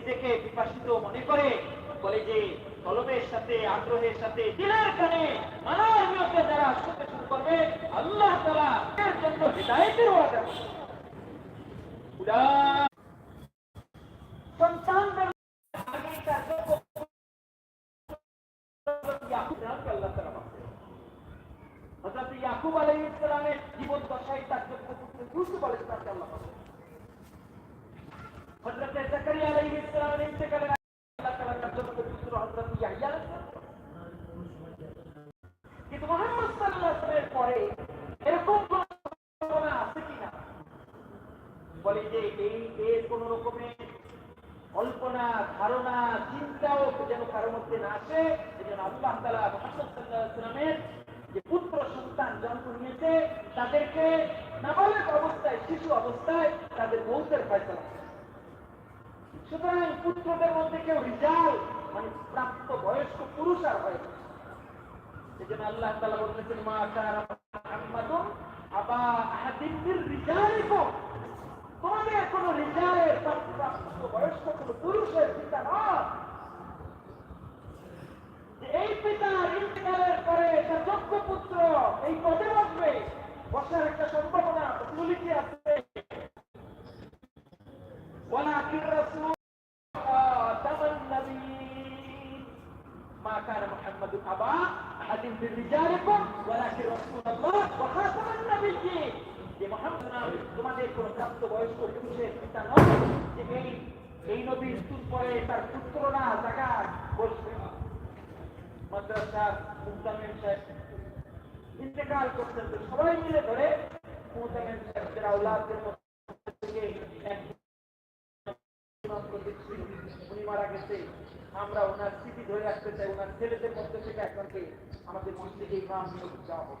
নিজেকে বিপাসিত মনে করে বলে যে কলমের সাথে, আগ্রহের সাথে দিনের কানে নিয়তে যারা শুনতে শুরু করবে, আল্লাহ তারা এর জন্য হৃদায়তের ওয়াদা জীবন দশায় তার যোগ্য পুত্র ইউসুফ আলাইহিস সালামকে আল্লাহ আলাইহি এরকম আছে কিনা বলে যে এই কোন রকমের কল্পনা, ধারণা, চিন্তাও যেন কারোর মধ্যে না আসে, এজন্য আল্লাহ তালা মোহাম্মদ যে পুত্র সন্তান জন্ম নিয়েছে, তাদেরকে নাবালক অবস্থায়, শিশু অবস্থায় তাদের মৌতের ফয়সলা সুতরাং পুত্রদের মধ্যে কেউ রিজাল মানে প্রাপ্ত বয়স্ক পুরুষ আর হয়। সেজন্য আল্লাহ তালা বলতেছেন, মা কারা প্রাপ্ত বয়স্ক কোন পুরুষের পিতা নয় যে এই পিতার ইন্তেকালের পরে তার যোগ্য পুত্র এই পদে বসবে বসার একটা সম্ভাবনা প্রচলিত আছে ولكن رسول خاتم النبيين ما كان محمد أبا أحد من رجالكم ولكن رسول الله وخاتم النبيين যে মোহাম্মদ তোমাদের কোন প্রাপ্ত বয়স্ক পুরুষের পিতা নয় যে এই এই নবীর মৃত্যুর পরে তার পুত্ররা জায়গা বসবে মাদ্রাসার মুহতামিম সাহেব ইন্তেকাল করতেন সবাই মিলে ধরে মুহতামিম সাহেবদের আউলাদদের মধ্যে থেকে উনি মারা গেছে। আমরা ওনার স্মৃতি ধরে রাখতে চাই, ওনার ছেলেদের মধ্যে থেকে একজনকে আমাদের মসজিদে ইমাম নিয়োগ দেওয়া হোক।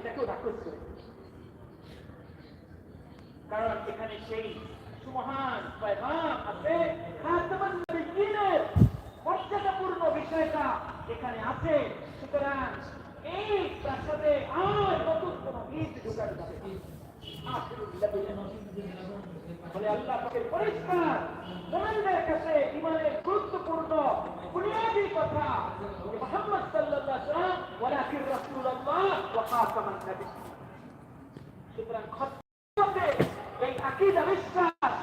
এটাকেও রাক্ষস করে কারণ এখানে সেই সুমহান আছে। মর্যাদাপূর্ণ বিষয়টা এখানে আছে। সুতরাং এই প্রাসাদে আর নতুন কোন ঈদ ঢুকানো যাবে পরিষ্কার। কাছে ইমানের গুরুত্বপূর্ণ বুনিয়াদী কথা যে মুহাম্মদ সাল্লাল্লাহু আলাইহি ওয়াসাল্লাম ওয়ালাকিন রাসূলুল্লাহ ওয়া খাতামান নাবিয়্যিন সুতরাং এই আকীদা বিশ্বাস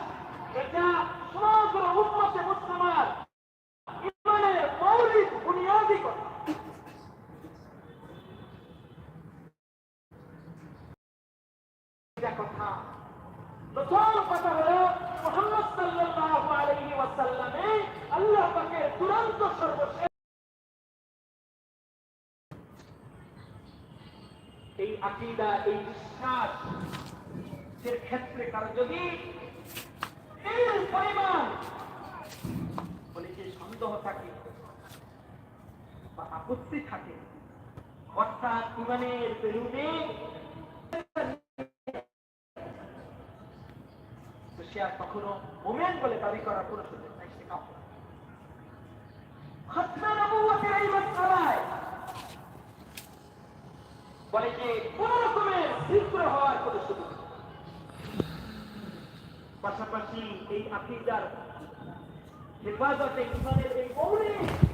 এটা সমগ্র উম্মতে মুসলিমার ইমানের মৌলিক বুনিয়াদী কথা কথা সর্বশেষ এই আকীদা, এই বিশ্বাস এর ক্ষেত্রে কারও যদি পরিমাণ বলে যে সন্দেহ থাকে বা আপত্তি থাকে, অর্থাৎ ইমানের তো সে আর কখনো মোমেন বলে দাবি করার কোনো সুযোগ যে কোন রকমের শীঘ্র হওয়ার সুযোগ পাশাপাশি এই আকিদার হেফাজতে ইমানের এই মৌলিক